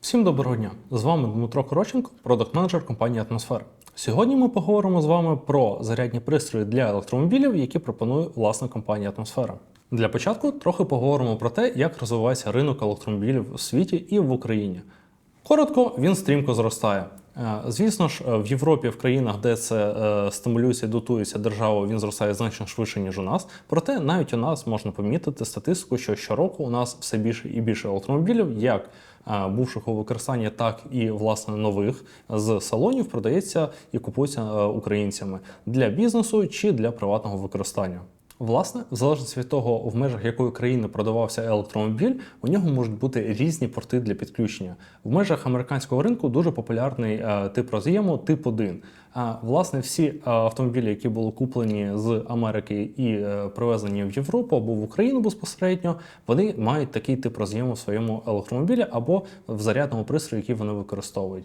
Всім доброго дня! З вами Дмитро Короченко, продакт-менеджер компанії Атмосфера. Сьогодні ми поговоримо з вами про зарядні пристрої для електромобілів, які пропонує власна компанія Атмосфера. Для початку трохи поговоримо про те, як розвивається ринок електромобілів у світі і в Україні. Коротко, він стрімко зростає. Е, Звісно ж, в Європі, в країнах, де це е, стимулюється і дотується держава, він зростає значно швидше, ніж у нас. Проте навіть у нас можна помітити статистику, що щороку у нас все більше і більше електромобілів, як бувших у використанні, так і власне нових з салонів продається і купується е, українцями для бізнесу чи для приватного використання. Власне, в залежності від того, в межах якої країни продавався електромобіль, у нього можуть бути різні порти для підключення. В межах американського ринку дуже популярний е, тип роз'єму тип 1. А власне всі е, автомобілі, які були куплені з Америки і е, привезені в Європу або в Україну безпосередньо, вони мають такий тип роз'єму в своєму електромобілі або в зарядному пристрої, який вони використовують.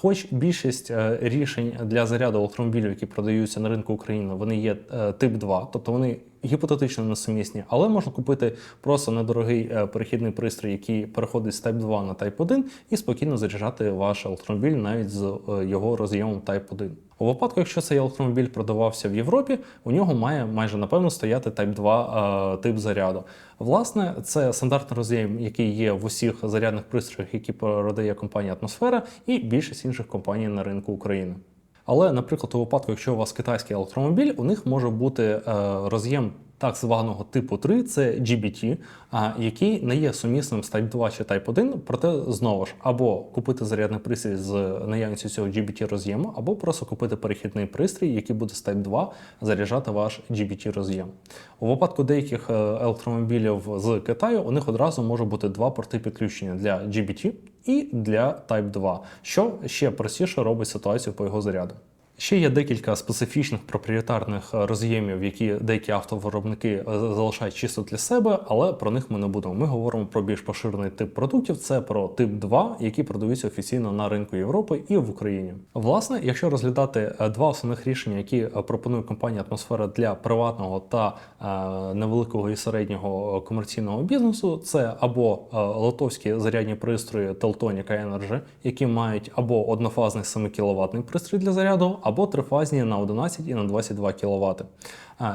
Хоч більшість е, рішень для заряду електромобілів, які продаються на ринку України, вони є тип 2, тобто вони гіпотетично несумісні, але можна купити просто недорогий е, перехідний пристрій, який переходить з Type 2 на Type 1 і спокійно заряджати ваш електромобіль навіть з е, його роз'ємом Type 1. У випадку, якщо цей електромобіль продавався в Європі, у нього має майже напевно стояти Type 2 е, тип заряду. Власне, це стандартний роз'єм, який є в усіх зарядних пристроях, які продає компанія Атмосфера, і більшість інших компаній на ринку України. Але, наприклад, у випадку, якщо у вас китайський електромобіль, у них може бути е, роз'єм так званого типу 3, це GBT, а, який не є сумісним з Type 2 чи Type 1, проте знову ж або купити зарядний пристрій з наявністю цього GBT роз'єму, або просто купити перехідний пристрій, який буде з Type 2 заряджати ваш GBT роз'єм. У випадку деяких е, електромобілів з Китаю у них одразу може бути два порти підключення для GBT і для Type 2, що ще простіше робить ситуацію по його заряду. Ще є декілька специфічних проприєтарних е, роз'ємів, які деякі автовиробники е, залишають чисто для себе, але про них ми не будемо. Ми говоримо про більш поширений тип продуктів. Це про тип 2, які продаються офіційно на ринку Європи і в Україні. Власне, якщо розглядати е, два основних рішення, які пропонує компанія Атмосфера для приватного та невеликого і середнього комерційного бізнесу, це або литовські зарядні пристрої Teltonica Energy, які мають або однофазний 7 кВт пристрій для заряду, або трифазні на 11 і на 22 кВт.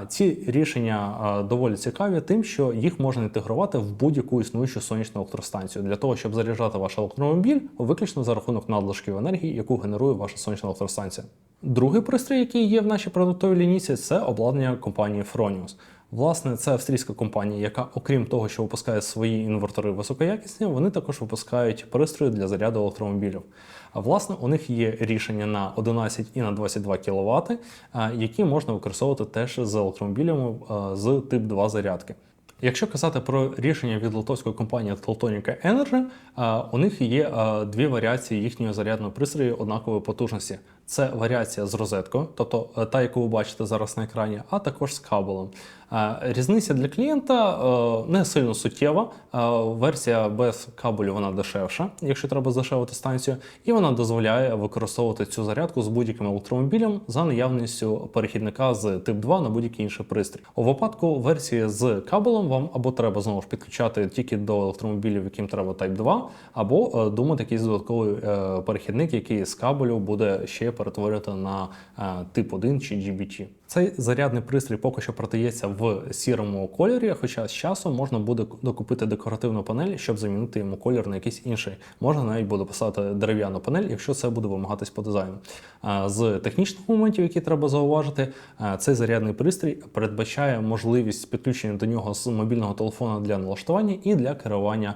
Ці рішення доволі цікаві тим, що їх можна інтегрувати в будь-яку існуючу сонячну електростанцію для того, щоб заряджати ваш електромобіль виключно за рахунок надлишків енергії, яку генерує ваша сонячна електростанція. Другий пристрій, який є в нашій продуктовій лінійці, це обладнання компанії Fronius. Власне, це австрійська компанія, яка, окрім того, що випускає свої інвертори високоякісні, вони також випускають пристрої для заряду електромобілів. А власне, у них є рішення на 11 і на 22 кВт, які можна використовувати теж з електромобілями з тип 2 зарядки. Якщо казати про рішення від литовської компанії Teltonica Energy, у них є дві варіації їхньої зарядної пристрої однакової потужності. Це варіація з розеткою, тобто е, та, яку ви бачите зараз на екрані, а також з кабелем. Е, Різниця для клієнта е, не сильно суттєва. Версія без кабелю вона дешевша, якщо треба здешевити станцію, і вона дозволяє використовувати цю зарядку з будь-яким електромобілем за наявністю перехідника з тип 2 на будь-який інший пристрій. У випадку версії з кабелем вам або треба знову ж підключати тільки до електромобілів, яким треба Type 2, або думати якийсь додатковий перехідник, який з кабелю буде ще перетворювати на е, тип 1 чи GBT. Цей зарядний пристрій поки що продається в сірому кольорі, хоча з часом можна буде докупити декоративну панель, щоб замінити йому колір на якийсь інший. Можна навіть буде поставити дерев'яну панель, якщо це буде вимагатись по дизайну. З технічних моментів, які треба зауважити, цей зарядний пристрій передбачає можливість підключення до нього з мобільного телефону для налаштування і для керування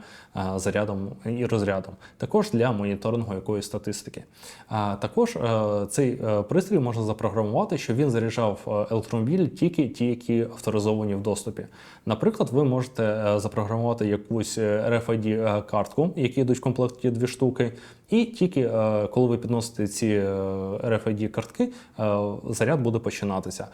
зарядом і розрядом, також для моніторингу якоїсь статистики. Також цей пристрій можна запрограмувати, щоб він заряджав е, електромобіль тільки ті, які авторизовані в доступі. Наприклад, ви можете е, запрограмувати якусь е, RFID картку, які йдуть в комплекті дві штуки, і тільки коли ви підносите ці RFID картки, заряд буде починатися.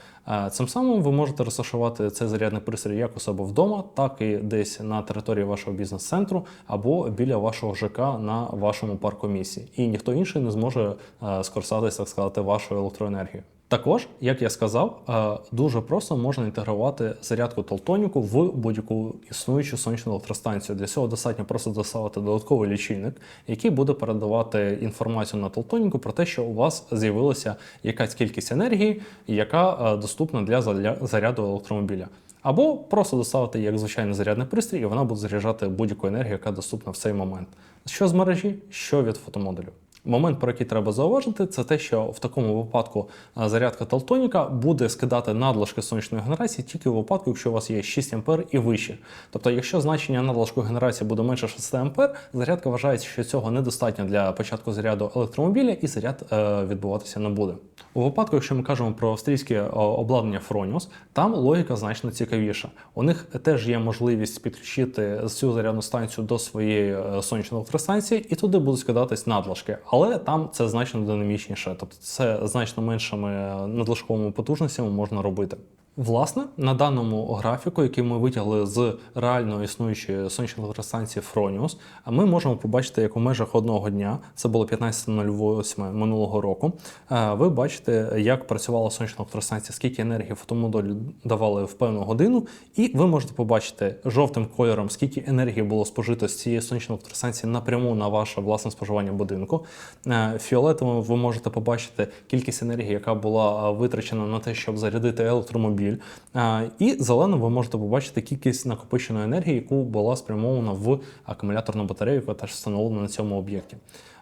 Цим самим ви можете розташувати цей зарядний пристрій як у вдома, так і десь на території вашого бізнес-центру або біля вашого ЖК на вашому паркомісці. І ніхто інший не зможе скористатися, так сказати, вашою електроенергією. Також, як я сказав, е, дуже просто можна інтегрувати зарядку Толтоніку в будь-яку існуючу сонячну електростанцію. Для цього достатньо просто доставити додатковий лічильник, який буде передавати інформацію на Толтоніку про те, що у вас з'явилася якась кількість енергії, яка е, доступна для заряду електромобіля. Або просто доставити як звичайний зарядний пристрій, і вона буде заряджати будь-яку енергію, яка доступна в цей момент. Що з мережі, що від фотомодулю. Момент, про який треба зауважити, це те, що в такому випадку зарядка Телтоніка буде скидати надлишки сонячної генерації тільки в випадку, якщо у вас є 6 А і вище. Тобто, якщо значення надлишку генерації буде менше 6 А, зарядка вважається, що цього недостатньо для початку заряду електромобіля, і заряд е, відбуватися не буде. У випадку, якщо ми кажемо про австрійське обладнання Fronius, там логіка значно цікавіша. У них теж є можливість підключити цю зарядну станцію до своєї е, сонячної електростанції, і туди будуть скидатись надлишки. Але там це значно динамічніше, тобто це значно меншими надлишковими потужностями можна робити. Власне, на даному графіку, який ми витягли з реально існуючої сонячної електростанції Fronius, ми можемо побачити, як у межах одного дня, це було 15.08 минулого року. е, Ви бачите, як працювала сонячна електростанція, скільки енергії фотомодулі давали в певну годину, і ви можете побачити жовтим кольором, скільки енергії було спожито з цієї сонячної електростанції напряму на ваше власне споживання будинку. Е, Фіолетовим ви можете побачити кількість енергії, яка була е, витрачена на те, щоб зарядити електромобіль. Е, І зеленим ви можете побачити кількість накопиченої енергії, яку була спрямована в акумуляторну батарею, яка теж встановлена на цьому об'єкті.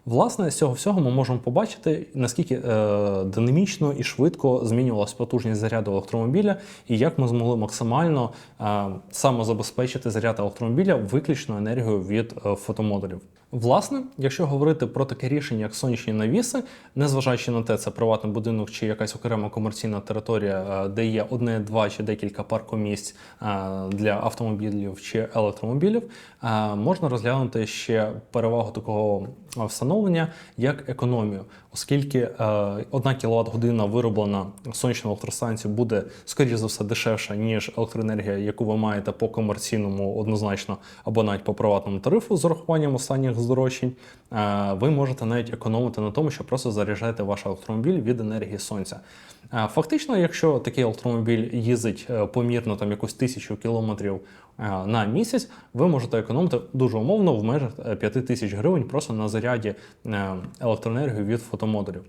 Власне, з цього всього ми можемо побачити, наскільки е, динамічно і швидко змінювалася потужність заряду електромобіля, і як ми змогли максимально е, самозабезпечити заряд електромобіля виключно енергією від е, фотомодулів. Власне, якщо говорити про таке рішення, як сонячні навіси, незважаючи на те, це приватний будинок чи якась окрема комерційна територія, е, де є одне, два чи декілька паркомісць е, для автомобілів чи електромобілів, е, можна розглянути ще перевагу такого встановлення як економію, оскільки одна кіловат година вироблена сонячною електростанцією буде, скоріш за все, дешевша, ніж електроенергія, яку ви маєте по комерційному однозначно або навіть по приватному тарифу з урахуванням останніх здорожчань. Е, ви можете навіть економити на тому, що просто заряджаєте ваш електромобіль від енергії сонця. Е, Фактично, якщо такий електромобіль їздить е, помірно там якусь тисячу кілометрів на місяць, ви можете економити дуже умовно в межах е, 5 тисяч гривень просто на заряді електроенергії від фотомодулів.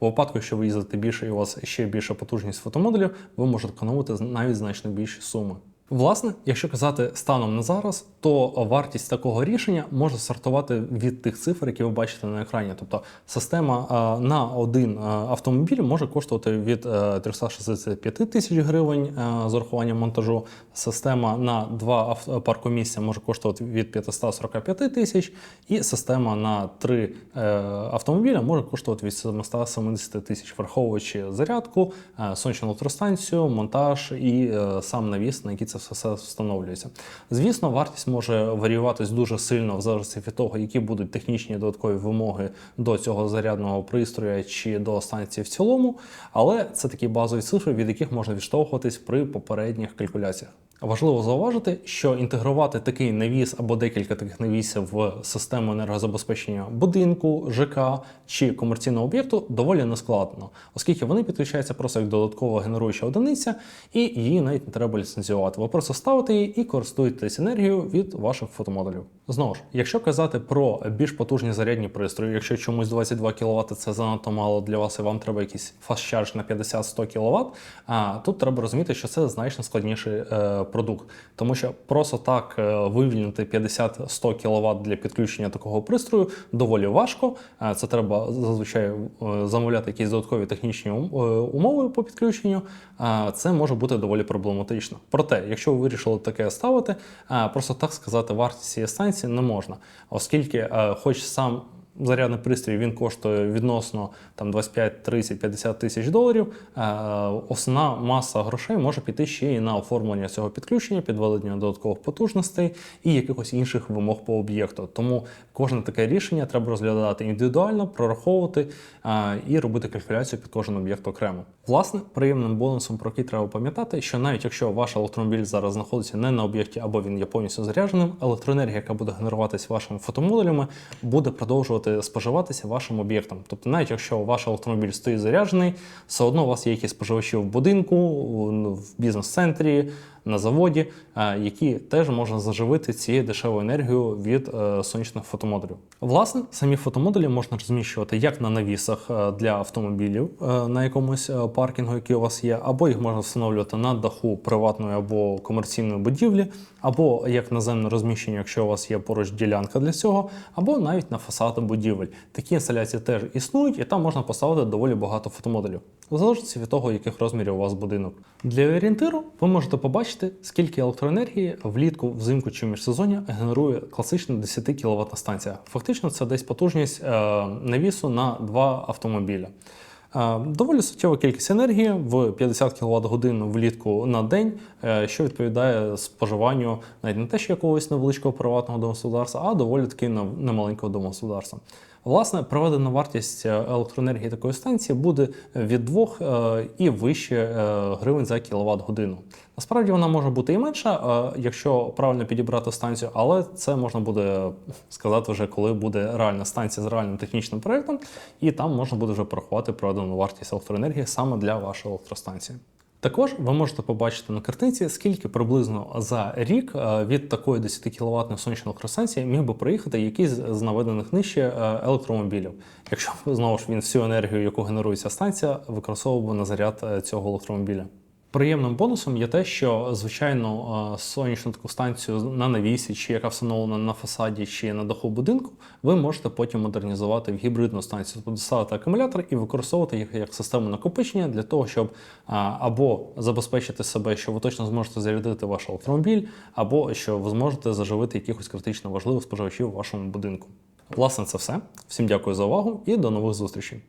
У випадку, якщо ви їздите більше і у вас ще більша потужність фотомодулів, ви можете економити навіть значно більші суми. Власне, якщо казати станом на зараз, то вартість такого рішення може стартувати від тих цифр, які ви бачите на екрані. Тобто система е, на один е, автомобіль може коштувати від е, 365 тисяч гривень е, з урахуванням монтажу. Система на два паркомісця може коштувати від 545 тисяч, і система на три е, автомобіля може коштувати від 770 тисяч, враховуючи зарядку, е, сонячну електростанцію, монтаж і е, сам навіс, на який це все, встановлюється. Звісно, вартість може варіюватись дуже сильно в залежності від того, які будуть технічні додаткові вимоги до цього зарядного пристрою чи до станції в цілому, але це такі базові цифри, від яких можна відштовхуватись при попередніх калькуляціях. Важливо зауважити, що інтегрувати такий навіс або декілька таких навісів в систему енергозабезпечення будинку, ЖК чи комерційного об'єкту доволі нескладно, оскільки вони підключаються просто як додаткова генеруюча одиниця, і її навіть не треба ліцензіювати. Ви просто ставите її і користуєтесь енергією від ваших фотомодулів. Знову ж, якщо казати про більш потужні зарядні пристрої, якщо чомусь 22 кВт це занадто мало для вас, і вам треба якийсь фастчардж на 50-100 кВт, а тут треба розуміти, що це значно складніший е, продукт, тому що просто так е, вивільнити 50-100 кВт для підключення такого пристрою доволі важко. Е, Це треба зазвичай е, замовляти якісь додаткові технічні е, умови по підключенню. Е, Це може бути доволі проблематично. Проте, якщо ви вирішили таке ставити, е, просто так сказати вартість цієї станції не можна, оскільки, е, хоч сам зарядний пристрій він коштує відносно там 25, 30, 50 тисяч доларів. Е, Основна маса грошей може піти ще і на оформлення цього підключення, підведення додаткових потужностей і якихось інших вимог по об'єкту. Тому кожне таке рішення треба розглядати індивідуально, прораховувати е, і робити калькуляцію під кожен об'єкт окремо. Власне, приємним бонусом, про який треба пам'ятати, що навіть якщо ваш електромобіль зараз знаходиться не на об'єкті або він є повністю зарядженим, електроенергія, яка буде генеруватись вашими фотомодулями, буде продовжувати споживатися вашим об'єктом. Тобто, навіть якщо ваш електромобіль стоїть заряджений, все одно у вас є якісь споживачі в будинку, в бізнес-центрі, на заводі, е, які теж можна заживити цією дешевою енергією від е, сонячних фотомодулів. Власне, самі фотомодулі можна розміщувати як на навісах е, для автомобілів на якомусь паркінгу, який у вас є, або їх можна встановлювати на даху приватної або комерційної будівлі, або як наземне розміщення, якщо у вас є поруч ділянка для цього, або навіть на фасади будівель. Такі інсталяції теж існують, і там можна поставити доволі багато фотомодулів, в залежності від того, яких розмірів у вас будинок. Для орієнтиру ви можете побачити, скільки електроенергії влітку, взимку чи міжсезоння генерує класична 10 кВт станція. Фактично, це десь потужність е, навісу на два автомобіля. Е, Доволі суттєва кількість енергії в 50 кВт годин влітку на день, е, що відповідає споживанню навіть не те, що якогось невеличкого приватного домогосподарства, а доволі таки нем- немаленького домогосподарства. Власне, проведена вартість е, електроенергії такої станції буде від 2 е, і вище е, гривень за кіловат годину. Насправді вона може бути і менша, якщо правильно підібрати станцію, але це можна буде сказати вже, коли буде реальна станція з реальним технічним проєктом, і там можна буде вже порахувати проведену вартість електроенергії саме для вашої електростанції. Також ви можете побачити на картинці, скільки приблизно за рік е, від такої 10 кВт сонячної електростанції міг би проїхати якийсь з наведених нижче е, електромобілів, якщо знову ж він всю енергію, яку генерує ця станція, використовував би на заряд е, цього електромобіля. Приємним бонусом є те, що звичайно сонячну таку станцію на навісі, чи яка встановлена на фасаді, чи на даху будинку, ви можете потім модернізувати в гібридну станцію, тобто акумулятор і використовувати їх як систему накопичення для того, щоб або забезпечити себе, що ви точно зможете зарядити ваш електромобіль, або що ви зможете заживити якихось критично важливих споживачів у вашому будинку. Власне, це все. Всім дякую за увагу і до нових зустрічей.